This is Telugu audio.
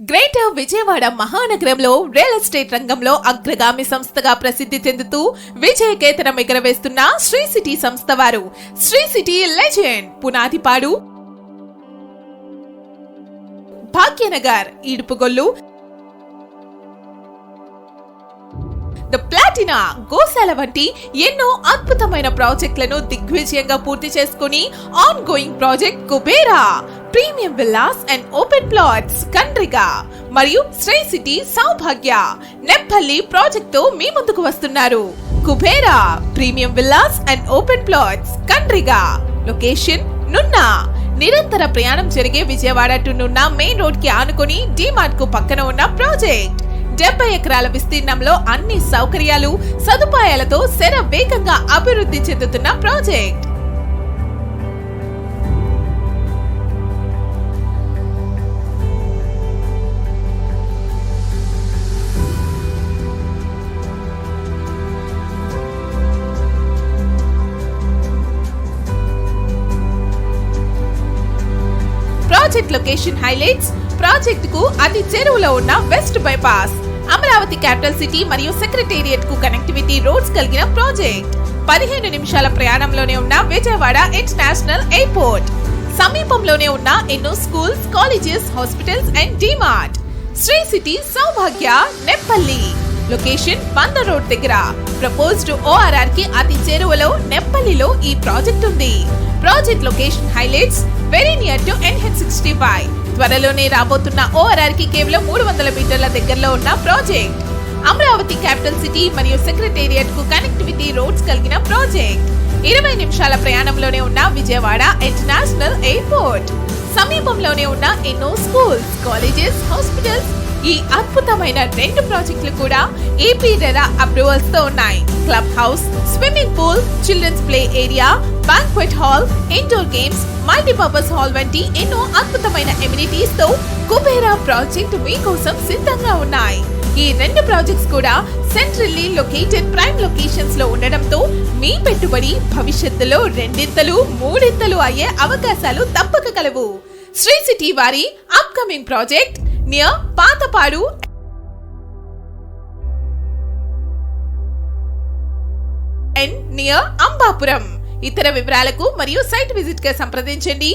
గ్రేటర్ విజయవాడ మహానగరంలో రియల్ ఎస్టేట్ రంగంలో అగ్రగామి సంస్థగా ప్రసిద్ధి చెందుతూ విజయకేతనం ఎగరవేస్తున్న శ్రీ సిటీ సంస్థ వారు. Shri city legend Punadipadu. Bhagyanagar Edupugollu the platina Gosala వంటి ఎన్నో అద్భుతమైన ప్రాజెక్టులను దిగ్విజయంగా పూర్తి చేసుకుని ongoing project Kubera. Premium villas and open plots Kandriga మరియు శ్రీ సిటీ సౌభాగ్య నెప్పల్లి ప్రాజెక్ట్తో మీ ముందుకు వస్తున్నారు. Kubera premium villas and open plots Kandriga. Location Nunna. నిరంతర ప్రయాణం జరిగే విజయవాడ టు నున్న మెయిన్ రోడ్కి ఆనుకొని డిమార్ట్కు పక్కన ఉన్న ప్రాజెక్ట్. డెబ్బై ఎకరాల విస్తీర్ణంలో అన్ని సౌకర్యాలు సదుపాయాలతో శర వేగంగా అభివృద్ధి చెందుతున్న ప్రాజెక్ట్. Project location highlights. ప్రాజెక్ట్కు అతి చెరువులో ఉన్న west bypass. Amaravati capital city మరియు సెక్రటేరియట్కు కనెక్టివిటీ రోడ్స్ కలిగిన ప్రాజెక్ట్. పదిహేను నిమిషాల ప్రయాణంలోనే ఉన్న విజయవాడ ఇంటర్నేషనల్ ఎయిర్పోర్ట్. సమీపంలోనే ఉన్న ఎన్నో schools colleges hospitals and DMart. Shri city Soubhagya Neppalli. Location పంద రోడ్ దగ్గర. ప్రపోజ్డ్ ఓఆర్ఆర్కి అతి చేరువలో నెప్పల్లిలో ఈ ప్రాజెక్ట్ ఉంది. Project location highlights very near to NH sixty five త్వరలోనే రాబోతున్న ఓఆర్ఆర్కి కేవలం మూడు వందల మీటర్ల దగ్గరలో ఉన్న ప్రాజెక్ట్. అమరావతి క్యాపిటల్ సిటీ మరియు సెక్రటేరియట్కు కనెక్టివిటీ రోడ్స్ కలిగిన ప్రాజెక్ట్. ఇరవై నిమిషాల ప్రయాణంలోనే ఉన్న విజయవాడ ఇంటర్నేషనల్ ఎయిర్పోర్ట్. సమీపంలోనే ఉన్న ఎన్నో స్కూల్స్ కాలేజెస్ హాస్పిటల్స్ ఈ అద్భుతమైన రెండు ప్రాజెక్టులు కూడా ఏపీ రెరా అప్రూవల్స్తో ఉన్నాయి. Club house swimming pool children's play area banquet hall indoor games multipurpose hall వంటి ఎన్నో అద్భుతమైన ఎమ్యూనిటీస్తో కుబేరా ప్రాజెక్ట్ మీకోసం సిద్ధంగా ఉన్నాయి. ఈ రెండు ప్రాజెక్ట్స్ కూడా సెంట్రల్లీ లొకేటెడ్ ప్రైమ్ లొకేషన్స్లో ఉండడంతో మీ పెట్టుబడి భవిష్యత్తులో రెండింతలు మూడింతలు అయ్యే అవకాశాలు తప్పక కలవు. శ్రీ సిటీ వారి upcoming project near Patapadu and near Ambapuram ఇతర వివరాలకు మరియు సైట్ విజిట్గా సంప్రదించండి.